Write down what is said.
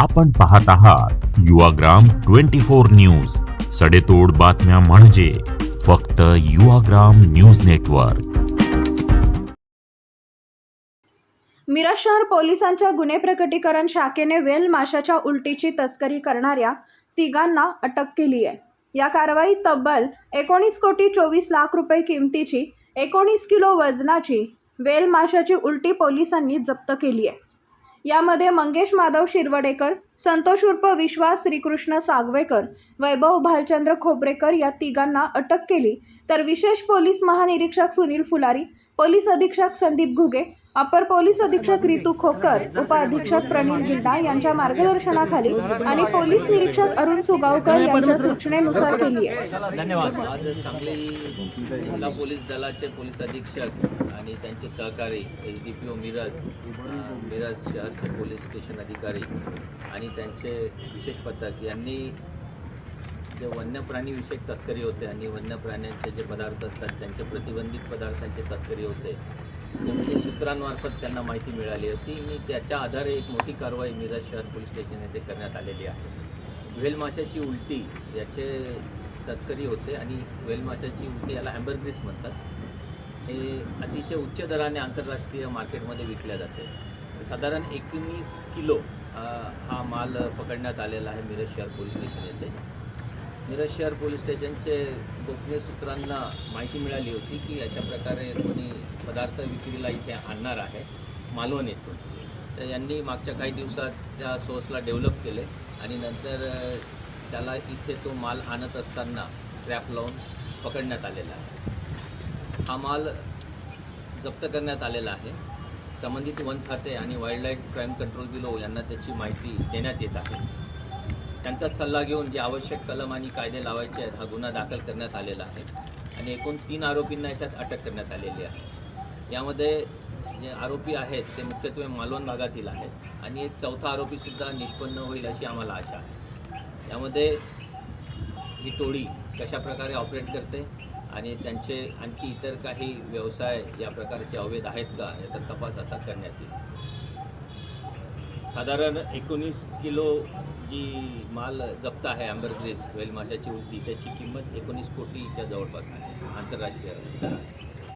आपण पाहत आहात युवाग्राम ट्वेंटी फोर न्यूज. सडेतोड बातम्या म्हणजे फक्त युवाग्राम न्यूज नेटवर्क. मिरज शहर पोलिसांच्या गुन्हे प्रकटीकरण शाखेने वेल माशाच्या उलटीची तस्करी करणाऱ्या तिघांना अटक केली आहे. या कारवाईत तब्बल एकोणीस कोटी चोवीस लाख रुपये किमतीची एकोणीस किलो वजनाची वेल माशाची उलटी पोलिसांनी जप्त केली आहे. यामध्ये मंगेश माधव शिरवडेकर संतोष उर्फ विश्वास श्रीकृष्ण सागवेकर वैभव भालचंद्र खोबरेकर या तिघांना अटक केली. तर विशेष पोलीस महानिरीक्षक सुनील फुलारी पोलीस अधीक्षक संदीप घुगे अपर पोलीस अधीक्षक रितू खोकर उपअधीक्षक प्रणील गिल्डा यांच्या मार्गदर्शनाखाली आणि पोलीस निरीक्षक अरुण सुगावकर यांच्या सूचनेनुसार केली आहे. धन्यवाद. आज सांगली जिल्हा पोलीस दलाचे पोलीस अधीक्षक आणि त्यांचे सहकारी S D P O Miraj Miraj शहरचे police station अधिकारी आणि त्यांचे विशेष पथक यांनी जे वन्यप्राणीविषयक तस्करी होते आणि वन्य प्राण्यांचे जे पदार्थ असतात त्यांचे प्रतिबंधित पदार्थांची तस्करी होते त्यांच्या सूत्रांमार्फत त्यांना माहिती मिळाली होती. आणि त्याच्या आधारे एक मोठी कारवाई मिरज शहर पोलीस स्टेशन येथे करण्यात आलेली आहे. व्हेलमाशाची माशाची उलटी याचे तस्करी होते आणि व्हेलमाशाची माशाची उलटी याला हॅम्बरग्रीस म्हणतात. हे अतिशय उच्च दराने आंतरराष्ट्रीय मार्केटमध्ये विकल्या जाते. साधारण एकोणीस किलो हा माल पकडण्यात आलेला आहे मिरज शहर पोलीस स्टेशन येथे. मिरज शहर पोलीस स्टेशनचे गोपनीय सूत्रांना माहिती मिळाली होती की अशा प्रकारे कोणी पदार्थ विक्रीला इथे आणणार आहे मालवण येथून. तर यांनी मागच्या काही दिवसात त्या सोर्सला डेव्हलप केले आणि नंतर त्याला इथे तो माल आणत असताना ट्रॅप लावून पकडण्यात आलेला आहे. हा माल जप्त करण्यात आलेला आहे. संबंधित वन खाते आणि wild life crime control bureau यांना त्याची माहिती देण्यात येत आहे. त्यांचाच सल्ला घेऊन जे आवश्यक कलम आणि कायदे लावायचे आहेत हा गुन्हा दाखल करण्यात आलेला आहे. आणि एकूण तीन आरोपींना याच्यात अटक करण्यात आलेली आहे. यामध्ये जे आरोपी आहेत ते मुख्यत्वे मालवण भागातील आहेत. आणि एक चौथा आरोपीसुद्धा निष्पन्न होईल अशी आम्हाला आशा आहे. यामध्ये ही टोळी कशा प्रकारे ऑपरेट करते आणि त्यांचे आणखी इतर काही व्यवसाय या प्रकारचे अवैध आहेत का याचा तपास आता करण्यात येईल. साधारण एकोणीस किलो जी माल जप्त आहे आंबरग्रेस वेल माशाची त्याची किंमत एकोणीस कोटीच्या जवळपास आहे आंतरराष्ट्रीय स्तरावर.